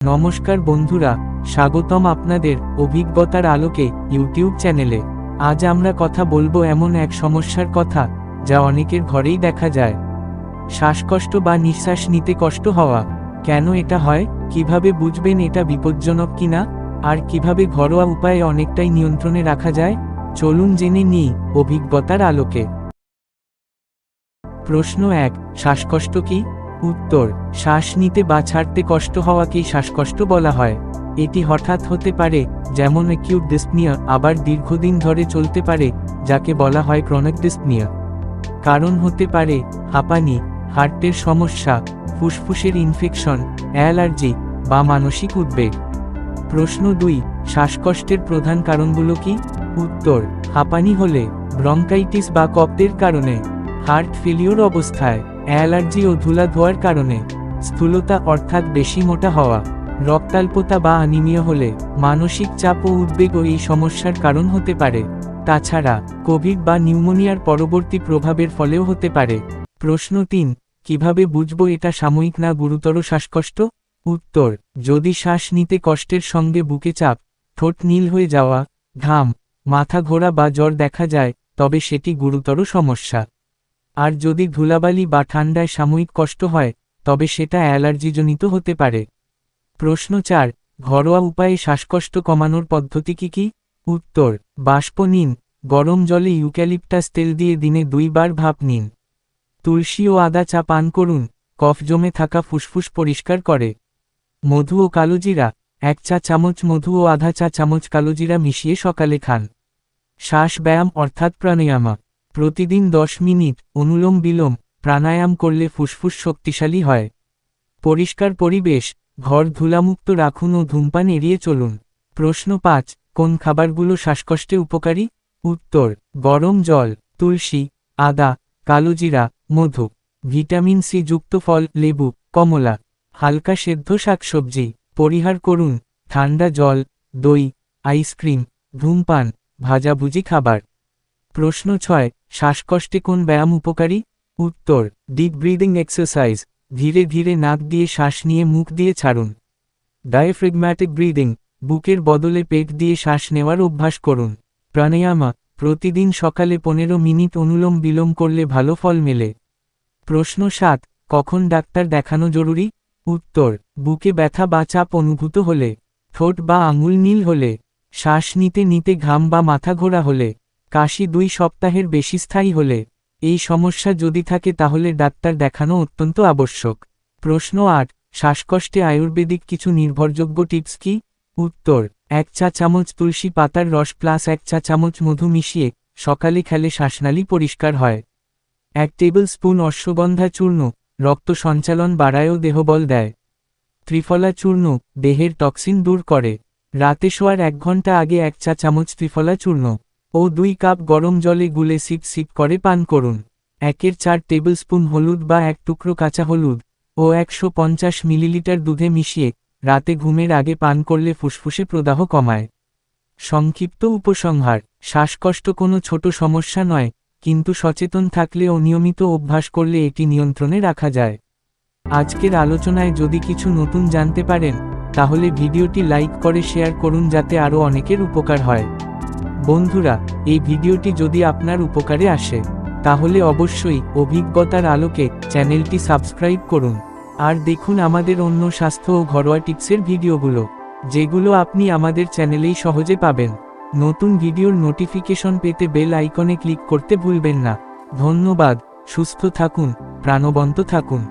নমস্কার বন্ধুরা, স্বাগতম আপনাদের অভিজ্ঞতার আলোকে ইউটিউব চ্যানেলে। আজ আমরা কথা বলব এমন এক সমস্যার কথা, যা অনেকের ঘরেই দেখা যায়। শ্বাসকষ্ট বা নিঃশ্বাস নিতে কষ্ট হওয়া, কেন এটা হয়, কীভাবে বুঝবেন এটা বিপজ্জনক কিনা, আর কীভাবে ঘরোয়া উপায়ে অনেকটাই নিয়ন্ত্রণে রাখা যায়, চলুন জেনে নিই অভিজ্ঞতার আলোকে। প্রশ্ন এক, শ্বাসকষ্ট কি? উত্তর, শ্বাস নিতে বা ছাড়তে কষ্ট হওয়াকেই শ্বাসকষ্ট বলা হয়। এটি হঠাৎ হতে পারে, যেমন অ্যাকিউট ডিসপনিয়া আবার দীর্ঘদিন ধরে চলতে পারে, যাকে বলা হয় ক্রনিক ডিসপনিয়া কারণ হতে পারে, হাঁপানি, হার্টের সমস্যা, ফুসফুসের ইনফেকশন অ্যালার্জি, বা মানসিক উদ্বেগ। প্রশ্ন দুই, শ্বাসকষ্টের প্রধান কারণগুলো কি? উত্তর, হাঁপানি হলে, ব্রঙ্কাইটিস বা কপ্তের কারণে, হার্ট ফেলিওর অবস্থায়। অ্যালার্জি ও ধুলা ধোয়ার কারণে স্থূলতা অর্থাৎ বেশি মোটা হওয়া, রক্তাল্পতা বা আনিমিয়া হলে মানসিক চাপ ও উদ্বেগও এই সমস্যার কারণ হতে পারে। তাছাড়া, কোভিড বা নিউমোনিয়ার পরবর্তী প্রভাবের ফলেও হতে পারে। প্রশ্ন তিন, কীভাবে বুঝব এটা সাময়িক না গুরুতর শ্বাসকষ্ট? উত্তর, যদি শ্বাস নিতে কষ্টের সঙ্গে বুকে চাপ, ঠোঁট নীল হয়ে যাওয়া, ঘাম, মাথা ঘোরা বা জ্বর দেখা যায়, তবে সেটি গুরুতর সমস্যা। আর যদি ধুলাবালি বা ঠান্ডায় সাময়িক কষ্ট হয়, তবে সেটা অ্যালার্জিজনিত হতে পারে। প্রশ্ন চার, ঘরোয়া উপায়ে শ্বাসকষ্ট কমানোর পদ্ধতি কি কি? উত্তর, বাষ্প নিন, গরম জলে ইউক্যালিপটাস তেল দিয়ে দিনে দুইবার ভাপ নিন। তুলসী ও আদা চা পান করুন, কফ জমে থাকা ফুসফুস পরিষ্কার করে। মধু ও কালোজিরা এক চা চামচ মধু ও আধা চা চামচ কালোজিরা মিশিয়ে সকালে খান। শ্বাস ব্যায়াম অর্থাৎ প্রাণায়ামা। প্রতিদিন দশ মিনিট অনুলোম বিলোম প্রাণায়াম করলে ফুসফুস শক্তিশালী হয়। পরিষ্কার পরিবেশ, ঘর ধুলামুক্ত রাখুন ও ধূমপান এড়িয়ে চলুন। প্রশ্ন পাঁচ, কোন খাবারগুলো শ্বাসকষ্টে উপকারী? উত্তর, গরম জল, তুলসী, আদা কালোজিরা মধু, ভিটামিন সি যুক্ত ফল, লেবু, কমলা, হালকা সেদ্ধ শাকসবজি, পরিহার করুন, ঠান্ডা জল, দই, আইসক্রিম, ধূমপান, ভাজাভুজি খাবার। প্রশ্ন ছয় শ্বাসকষ্টে কোন ব্যায়াম উপকারী? উত্তর ডিপ ব্রিদিং এক্সারসাইজ ধীরে ধীরে নাক দিয়ে শ্বাস নিয়ে মুখ দিয়ে ছাড়ুন। ডায়াফ্রিগম্যাটিক ব্রিদিং বুকের বদলে পেট দিয়ে শ্বাস নেওয়ার অভ্যাস করুন। প্রাণায়ামা, প্রতিদিন সকালে পনেরো মিনিট অনুলোম বিলোম করলে ভালো ফল মেলে। প্রশ্ন সাত, কখন ডাক্তার দেখানো জরুরি? উত্তর, বুকে ব্যথা বা চাপ অনুভূত হলে। ঠোঁট বা আঙুল নীল হলে। শ্বাস নিতে নিতে ঘাম বা মাথা ঘোরা হলে। কাশি দুই সপ্তাহের বেশি স্থায়ী হলে, এই সমস্যা যদি থাকে তাহলে ডাক্তার দেখানো অত্যন্ত আবশ্যক। প্রশ্ন আট, শ্বাসকষ্টে আয়ুর্বেদিক কিছু নির্ভরযোগ্য টিপস কি? উত্তর, এক চা চামচ তুলসী পাতার রস প্লাস এক চা চামচ মধু মিশিয়ে সকালে খেলে শ্বাসনালী পরিষ্কার হয়। এক টেবিল স্পুন অশ্বগন্ধা চূর্ণ, রক্ত সঞ্চালন বাড়ায়ও দেহবল দেয়। ত্রিফলা চূর্ণ, দেহের টক্সিন দূর করে। রাতে শোয়ার এক ঘণ্টা আগে এক চা চামচ ত্রিফলা চূর্ণ। ও দুই কাপ গরম জলে গুলে সিপ সিপ করে পান করুন। একের চার টেবিল স্পুন হলুদ বা এক টুকরো কাঁচা হলুদ ও একশো পঞ্চাশ মিলিলিটার দুধে মিশিয়ে রাতে ঘুমের আগে পান করলে ফুসফুসে প্রদাহ কমায়। সংক্ষিপ্ত উপসংহার, শ্বাসকষ্ট কোনো ছোট সমস্যা নয়, কিন্তু সচেতন থাকলে ও নিয়মিত অভ্যাস করলে এটি নিয়ন্ত্রণে রাখা যায়। আজকের আলোচনায় যদি কিছু নতুন জানতে পারেন, তাহলে ভিডিওটি লাইক করে শেয়ার করুন যাতে আরও অনেকের উপকার হয়। বন্ধুরা, এই ভিডিওটি যদি আপনার উপকারে আসে, তাহলে অবশ্যই অভিজ্ঞতার আলোকে চ্যানেলটি সাবস্ক্রাইব করুন। আর দেখুন আমাদের অন্য স্বাস্থ্য ও ঘরোয়া টিপসের ভিডিওগুলো, যেগুলো আপনি আমাদের চ্যানেলেই সহজে পাবেন। নতুন ভিডিওর নোটিফিকেশন পেতে বেল আইকনে ক্লিক করতে ভুলবেন না। ধন্যবাদ, সুস্থ থাকুন, প্রাণবন্ত থাকুন।